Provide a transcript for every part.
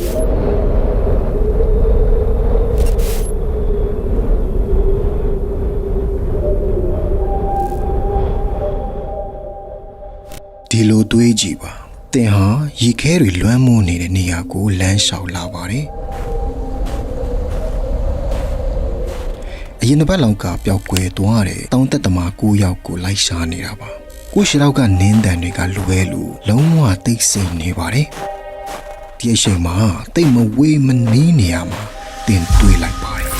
ဒီလိုတွေးကြည့်ပါတင်ဟာရေခဲတွေလွှမ်းမိုးနေတဲ့နေရာကိုလမ်းလျှောက်လာပါတယ်အရင်တစ်ပတ်လောက်ကပျောက်ကွယ်သွားတဲ့တောင်တက်သမား9ယောက်ကိုလိုက်ရှာနေတာပါကိုရှိတော့ကနင်းတန်တွေကလွဲလို့လုံးဝသိစိတ်နေပါတယ် ဒီအချိန်မှာတိတ်မဝေးမနီးနေရမှာတင်တွေးလိုက်ပါတယ်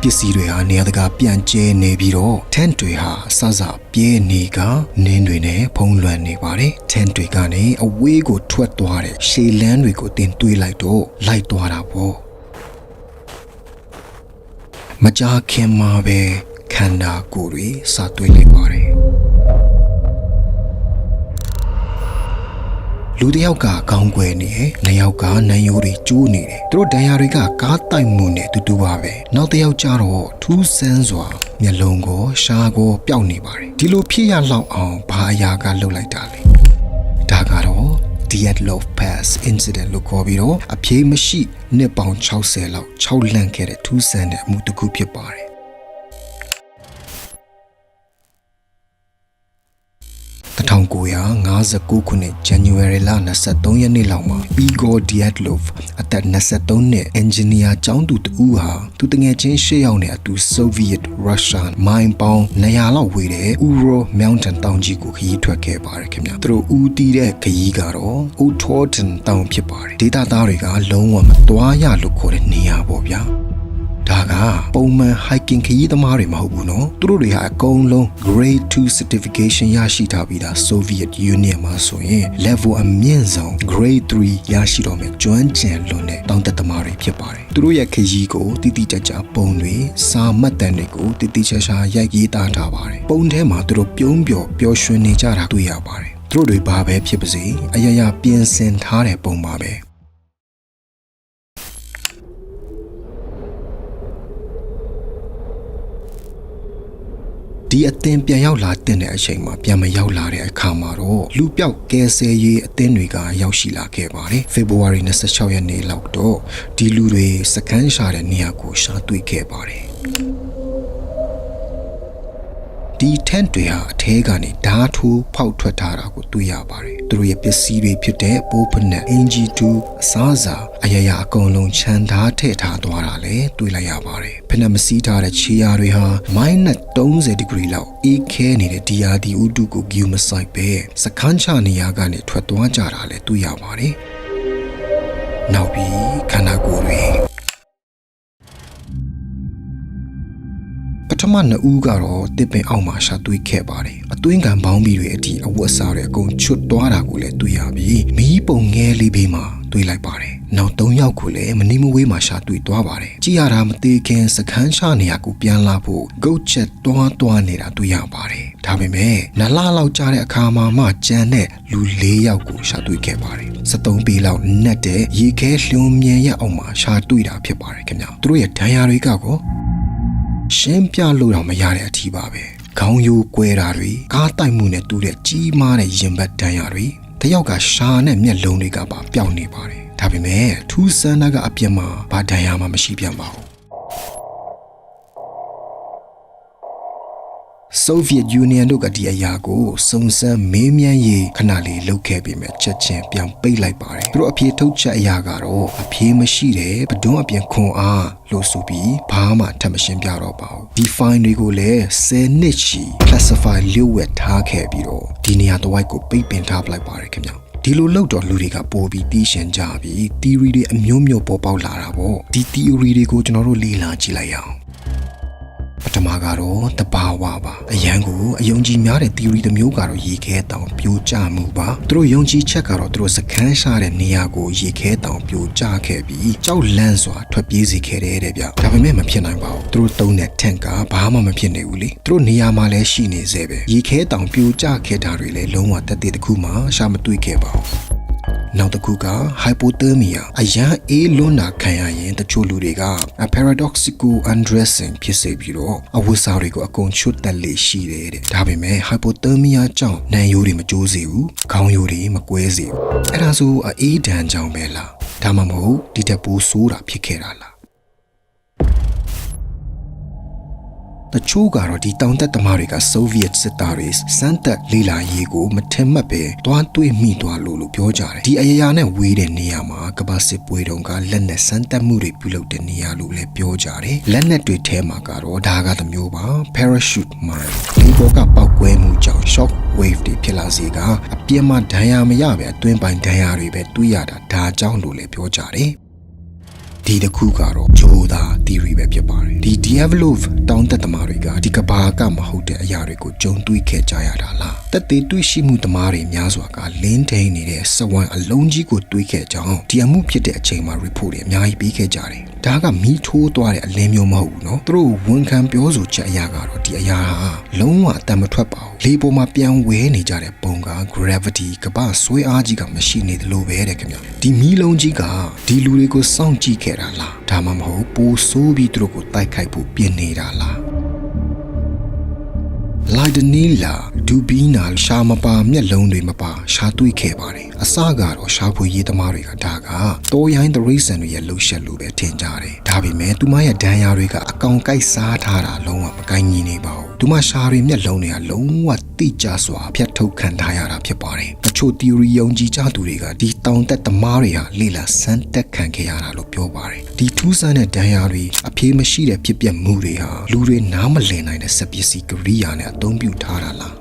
ပစ္စည်းတွေဟာနေရာတကာပြန့်ကျဲနေပြီးတော့ထန့်တွေဟာစစပြဲနေကနင်းတွေနဲ့ဖုံးလွှမ်းနေပါတယ်ထန့်တွေကနေအဝေးကိုထွက်သွားတဲ့ရှေလန်းတွေကိုတင်တွေးလိုက်တော့လိုက်သွားတာပေါ့မကြာခင်မှာပဲခန္ဓာကိုယ်တွေစတွေးလိုက်ပါတယ် လူတစ်ယောက်ကကောင်းကွယ်နေတယ်နှစ်ယောက်ကနန်းရိုးတွေကျိုးနေတယ်သူတို့ဒဏ်ရာတွေကကားတိုက်မှုနဲ့တူတူပါပဲနောက်တစ်ယောက်ကျတော့ထူးဆန်းစွာမျက်လုံးကိုရှားကိုပျောက်နေပါတယ်ဒီလိုဖြစ်ရလောက်အောင်ဘာအရာကလှုပ်လိုက်တာလဲဒါကတော့ Diet Love Pass Incident လို့ခေါ်ပြီးတော့အပြေးမရှိနှစ်ပေါင်60လောက်6လန့်ခဲ့တဲ့ထူးဆန်းတဲ့အမှုတစ်ခုဖြစ်ပါတယ် 1959ခုနှစ် January လ23ရက်နေ့လောက်မှာ Igor Dyatlov အသက်23နှစ် engineer ကျောင်းသူတဦးဟာသူတငယ်ချင်းရှေ့ရောက်နေအတူ Soviet Russia မိုင်းပေါင်း200လောက်ဝေးတဲ့ Ural Mountain တောင်ကြီးကိုခရီးထွက်ခဲ့ပါတယ်ခင်ဗျာသူတို့ဦးတည်တဲ့ခရီးကတော့ Utorten တောင်ဖြစ်ပါတယ်ဒေတာသားတွေကလုံးဝမသွားရလို့ခေါ်တဲ့နေရာပေါ့ဗျာ ဒါကပုံမှန် hiking ခရီးသမားတွေမဟုတ်ဘူးနော်သူတို့တွေဟာအကုန်လုံး grade 2 certification ရရှိထားပြီးသား Soviet Union မှာဆိုရင် level အမြင့်ဆုံး grade 3ရရှိတော့မယ်ကျွမ်းကျင်လွန်တဲ့တောင်းတသမားတွေဖြစ်ပါတယ်သူတို့ရဲ့ခရီးကိုတိတိကျကျပုံတွေစာမှတ်တမ်းတွေကိုတိတိကျကျရိုက်ရေးသားထားပါတယ်ပုံထဲမှာသူတို့ပြုံးပျော်ပျော်ရွှင်နေကြတာတွေ့ရပါတယ်သူတို့တွေဘာပဲဖြစ်ပါစေအယယပြင်ဆင်ထားတဲ့ပုံပါပဲ ဒီအသင်ပြန်ရောက်လာတဲ့အချိန်မှာပြန်မရောက်လာတဲ့အခါမှာတော့လူပြောက်ကယ်ဆယ်ရေးအသင်းတွေကရောက်ရှိလာခဲ့ပါတယ်ဖေဖော်ဝါရီ26ရက်နေ့လောက်တော့ဒီလူတွေစကန်းရှာတဲ့နေရာကိုရှာတွေ့ခဲ့ပါတယ် ဒီထန့်တွေဟာအထဲကနေဓာတ်ထိုးဖောက်ထွက်ထားတာကိုတွေ့ရပါတယ်သူတို့ရဲ့ပစ္စည်းတွေဖြစ်တဲ့ပိုးဖနက်အင်ဂျီတူအစားအစာအရာရာအကုန်လုံးခြံထားထည့်ထားသွားတာလည်းတွေ့လိုက်ရပါတယ်ဖနက်မစည်းထားတဲ့ခြေရာတွေဟာမိုင်းနဲ့30 ဒီဂရီလောက်အေးခဲနေတဲ့ဒီယာဒီဥတုကိုဂယူမဆိုင်ပဲစခန်းချနေရာကနေထွက်သွားကြတာလည်းတွေ့ရပါတယ်နောက်ပြီးခန္ဓာ မနှစ်ဦးကတော့တစ်ပင်အောက်မှာရှာတွေ့ခဲ့ပါတယ်။အတွင်းကံပေါင်းပြီးတွေအထိအဝတ်စားတွေအကုန်ချွတ်သွားတာကိုလည်းတွေ့ရပြီးမီးပုံငယ်လေးဘေးမှာတွေ့လိုက်ပါတယ်။နောက်၃ယောက်ကိုလည်းမနီမဝေးမှာရှာတွေ့သွားပါတယ်။ကြည်ရတာမသေးခင်စခန်းရှာနေရကိုပြန်လာဖို့ဂုတ်ချက်တွားတွားနေတာတွေ့ရပါတယ်။ဒါပေမဲ့နလလောက်ကြားတဲ့အခါမှာမှကြံတဲ့လူ၄ယောက်ကိုရှာတွေ့ခဲ့ပါတယ်။73ပေလောက်နက်တဲ့ရေခဲလျှွံမြန်ရအောင်မှာရှာတွေ့တာဖြစ်ပါတယ်ခင်ဗျာ။သူတို့ရဲ့ဒဏ်ရာတွေကကော ရှင်းပြလို့တော့မရတဲ့အထီးပါပဲခေါင်းရိုးကွဲတာတွေကားတိုက်မှုနဲ့တူးတဲ့ကြီးမားတဲ့ရင်ဘတ်ဒဏ်ရာတွေတယောက်ကရှာနဲ့မျက်လုံးတွေကပါပျောက်နေပါတယ်ဒါပေမဲ့ထူးဆန်းတာကအပြစ်မှာဘာဒဏ်ရာမှမရှိပြန်ပါဘူး Soviet Union တို့ကဒီအရာကိုစုံစမ်းမေးမြန်းရေးခဏလေးလုပ်ခဲ့ပြီးမြတ်ချက်ချင်းပြန်ပိတ်လိုက်ပါတယ်သူတို့အပြေထုတ်ချက်အရာကတော့အပြေမရှိတဲ့ဘဒွန်းအပြင်ခွန်အားလို့ဆိုပြီးဘာမှထပ်မရှင်းပြတော့ပါဘူးဒီ file တွေကိုလည်း10နှစ်ချီ classify လျှို့ဝှက်ထားခဲ့ပြီးတော့ဒီနေရာတစ်ဝိုက်ကိုပိတ်ပင်ထားပလိုက်ပါတယ်ခင်ဗျဒီလိုလောက်တော့လူတွေကပို့ပြီးတီးရှင်ကြပြီး theory တွေအမျိုးမျိုးပေါ်ပေါက်လာတာပေါ့ဒီ theory တွေကိုကျွန်တော်တို့လေ့လာကြည့်လိုက်ရအောင် ပထမကတော့တဘာဝပါအရန်ကိုအယုံကြည်များတဲ့ theory တစ်မျိုးကတော့ရေခဲတောင်ပြိုကျမှုပါသူတို့ယုံကြည်ချက်ကတော့သူတို့စကန်းရှာတဲ့နေရာကိုရေခဲတောင်ပြိုကျခဲ့ပြီးကြောက်လန့်စွာထွက်ပြေးစေခဲ့တယ်တဲ့ဗျဒါပေမဲ့မဖြစ်နိုင်ပါဘူးသူတို့တုံးတဲ့ tank ကဘာမှမဖြစ်နေဘူးလေသူတို့နေရာမှာလည်းရှိနေသေးပဲရေခဲတောင်ပြိုကျခဲ့တာတွေလည်းလုံးဝတက်တဲ့တစ်ခုမှရှာမတွေ့ခဲ့ပါဘူး နောက်တစ်ခုက hypothermia အရန်အေးလွန်းတာခံရရင်တချို့လူတွေက paradoxical undressing ဖြစ်စေပြီးတော့အဝတ်စားတွေကိုအကုန်ချွတ်တက်လေရှိတယ်တဲ့ဒါပေမဲ့ hypothermia ကြောင့်နံရိုးတွေမကျိုးစေဘူးခေါင်းရိုးတွေမကွဲစေဘူးအဲ့ဒါဆိုအေးဒဏ်ကြောင့်ပဲလားဒါမှမဟုတ်ဒီတက်ပိုးဆိုးတာဖြစ်ခဲ့တာလား တချို့ကတော့ဒီတောင်တက်သမားတွေကဆိုဗီယက်စစ်သားတွေစမ်းတက်လေးလာရေးကိုမထင်မှတ်ပဲတွားတွေးမိသွားလို့လို့ပြောကြတယ်ဒီအရာရာနဲ့ဝေးတဲ့နေရာမှာကမ္ဘာစစ်ပွဲတုန်းကလက်နက်စမ်းတက်မှုတွေပြုလုပ်တဲ့နေရာလို့လည်းပြောကြတယ်လက်နက်တွေထဲမှာကတော့ဒါကတစ်မျိုးပါ parachute mine ဒီဘောကပောက်ကွဲမှုကြောင့် shock wave တွေဖြစ်လာစေကအပြင်းမှဒဏ်ရာမရပဲအတွင်းပိုင်းဒဏ်ရာတွေပဲတွေးရတာဒါကြောင့်လို့လည်းပြောကြတယ် ဒီတစ်ခုကတော့ဂျိုသာ theory ပဲဖြစ်ပါတယ်ဒီ Diavolov တောင်းတက်သမားတွေကဒီကဘာကမဟုတ်တဲ့အရာတွေကိုကြုံတွေ့ခဲ့ကြရတာလားတက်သေးတွေ့ရှိမှုသမားတွေများစွာကလင်းထိန်နေတဲ့စဝမ်အလုံးကြီးကိုတွေးခဲ့ကြောင်းဒီအမှုဖြစ်တဲ့အချိန်မှာ report တွေအများကြီးပေးခဲ့ကြတယ် ဒါကမီးထိုးသွားတဲ့အလင်းမျိုးမဟုတ်ဘူးနော်သူတို့ဝန်ခံပြောဆိုချက်အရာကတော့ဒီအရာဟာလုံးဝအတန်မထွက်ပါဘူးလေပေါ်မှာပြန်ဝဲနေကြတဲ့ပုံက gravity ကပ္ပဆွဲအားကြီးကမရှိနေသလိုပဲတဲ့ခင်ဗျဒီမီးလုံးကြီးကဒီလူတွေကိုစောင့်ကြည့်ခဲ့တာလားဒါမှမဟုတ်ပိုဆိုးပြီးသူတို့ကိုတိုက်ခိုက်ဖို့ပြင်နေတာလား လိုက်ဒနီလာဒူဘီနာရှာမပါမျက်လုံးတွေမပါရှာတွေ့ခဲ့ပါတယ်အစကတော့ရှာဖွေရေးသမားတွေကဒါကတိုးရိုင်းသရိစံတွေရဲ့လှုပ်ရှက်လို့ပဲထင်ကြတယ်ဒါပေမဲ့သူမရဲ့ဒဏ်ရာတွေကအကောင်ကိုက်စားထားတာလုံးဝမကိုင်းညီနေပါဘူး သူမရှာတွေမျက်လုံးတွေကလုံးဝတိကျစွာဖျက်ထုတ်ခံထားရတာဖြစ်ပါတယ်တချို့ theory ယုံကြည်ကြသူတွေကဒီတောင်တက်သမားတွေဟာလေလာစမ်းတက်ခံခဲ့ရတာလို့ပြောပါတယ်ဒီထူးဆန်းတဲ့ဒဏ်ရာတွေအပြေးမရှိတဲ့ဖြစ်ပျက်မှုတွေဟာလူတွေနားမလည်နိုင်တဲ့စက်ပစ္စည်းကရိယာနဲ့အသုံးပြုထားတာလား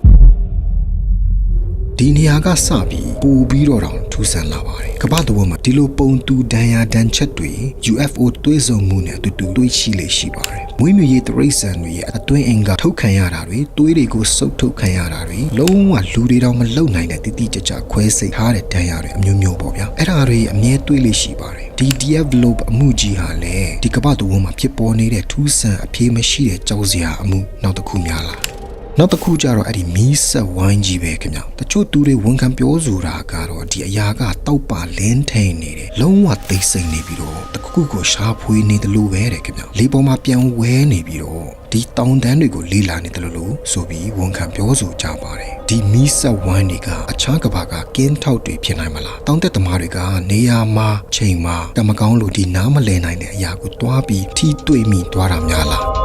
ဒီနေရာကစပြီးပိုပြီးတော့တောင် ထူးဆန်းလာပါတယ်ကမ္ဘာတဝန်းမှာဒီလိုပုံတူဒဏ်ရာဒဏ်ချက်တွေ UFO တွေးဆုံမှုနဲ့အတူတူတွေးရှိလေရှိပါတယ်မွေးမြူရေးတရိษံတွေရဲ့အတွင်းအင်ကထုတ်ခံရတာတွေတွေးတွေကိုစုပ်ထုတ်ခံရတာတွေလုံးဝလူတွေတောင်မလုံနိုင်တဲ့တိတိကျကျခွဲစိတ်ထားတဲ့ဒဏ်ရာတွေအမျိုးမျိုးပေါ့ဗျာအဲ့ဒါတွေအမြဲတွေးလေရှိပါတယ်ဒီ develop အမှုကြီးဟာလည်းဒီကမ္ဘာတဝန်းမှာဖြစ်ပေါ်နေတဲ့ထူးဆန်းအပြေးမရှိတဲ့ကြောက်စရာအမှုနောက်တစ်ခုများလား နောက်တစ်ခုကျတော့အဲ့ဒီမီးဆက်ဝိုင်းကြီးပဲခင်ဗျတချို့သူတွေဝန်ခံပြောဆိုတာကတော့ဒီအရာကတောက်ပါလင်းထိန်နေတယ်လုံးဝသိမ့်စိမ့်နေပြီးတော့တခုခုကိုရှားဖွေးနေတယ်လို့ပဲတဲ့ခင်ဗျလေပေါ်မှာပြန်ဝဲနေပြီးတော့ဒီတောင်တန်းတွေကိုလေးလာနေတယ်လို့လို့ဆိုပြီးဝန်ခံပြောဆိုကြပါတယ်ဒီမီးဆက်ဝိုင်းတွေကအခြားကဘာကကင်းထောက်တွေဖြစ်နိုင်မလားတောင်တက်သမားတွေကနေရာမှာချိန်မှာတမကောင်းလို့ဒီနားမလဲနိုင်တဲ့အရာကိုတွားပြီးထိတွေ့မိသွားတာများလား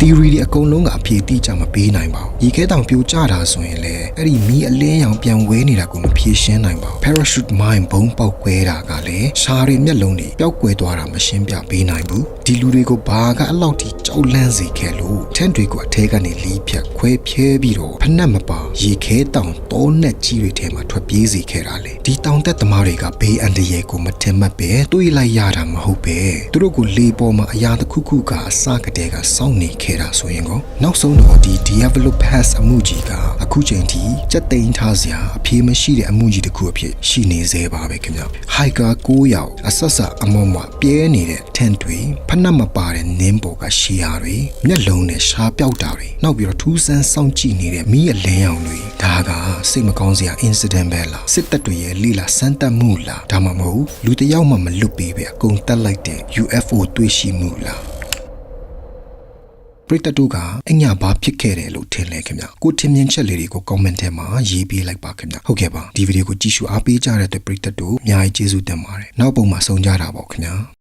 theory တွေအကုန်လုံးကအဖြေတိကျမပေးနိုင်ပါဘူး။ရေခဲတောင်ပြိုကျတာဆိုရင်လည်းအဲ့ဒီမီးအလင်းရောင်ပြန်ဝဲနေတာကိုမဖြေရှင်းနိုင်ပါဘူး။ parachute mine ဘုံပေါက်ကွဲတာကလည်းရှားတွေမျက်လုံးတွေပျောက်ကွယ်သွားတာမရှင်းပြပေးနိုင်ဘူး။ဒီလူတွေကိုဘာကအလောက်ထိကြောက်လန့်စေခဲ့လို့ထန့်တွေကိုအထဲကနေလီးဖြတ်ခွဲဖြဲပြီးတော့ဖက်နှက်မပါရေခဲတောင်တောနဲ့ကြီးတွေထဲမှာထွက်ပြေးစေခဲ့တာလေ။ဒီတောင်တက်သမားတွေကဘေးအန္တရာယ်ကိုမထင်မှတ်ပဲတွေးလိုက်ရတာမဟုတ်ပဲ။သူတို့ကိုလေပေါ်မှာအရာတစ်ခုခုကအစကတည်းကစောင့်နေခဲ့တာဆိုရင်ကောနောက်ဆုံးတော့ဒီ develop pass အမှုကြီးကအခုချိန်ထိစက်သိမ်းထားစရာအပြေးမရှိတဲ့အမှုကြီးတစ်ခုအဖြစ်ရှိနေသေးပါပဲခင်ဗျ။ hiker 9ယောက်အဆက်ဆက်အမောမပြဲနေတဲ့ tent တွေဖက်နှက်မပါတဲ့နင်းပေါ်ကရှီယာတွေမျက်လုံးနဲ့ရှားပြောက်တာတွေနောက်ပြီးတော့ထူးဆန်းစောင့်ကြည့်နေတဲ့မီးအလင်းရောင်တွေဒါကစိတ်မကောင်းစရာ incident ပဲလားစစ်တပ်တွေရဲ့လိလာစမ်းတက်မှုလားဒါမှမဟုတ်လူတစ်ယောက်မှမလွတ်ပေးပဲအကုန်တက်လိုက်တဲ့ UFO တွေ့ရှိမှုလား ပရိသတ်တို့ကအညာဘာဖြစ်ခဲ့တယ်လို့ထင်လဲခင်ဗျကိုထင်မြင်ချက်လေးတွေကို comment ထဲမှာရေးပေးလိုက်ပါခင်ဗျဟုတ်ကဲ့ပါဒီဗီဒီယိုကိုကြည့်ရှုအားပေးကြတဲ့အတွက်ပရိသတ်တို့အများကြီးကျေးဇူးတင်ပါတယ်နောက်ပုံမှာဆုံကြတာပေါ့ခင်ဗျ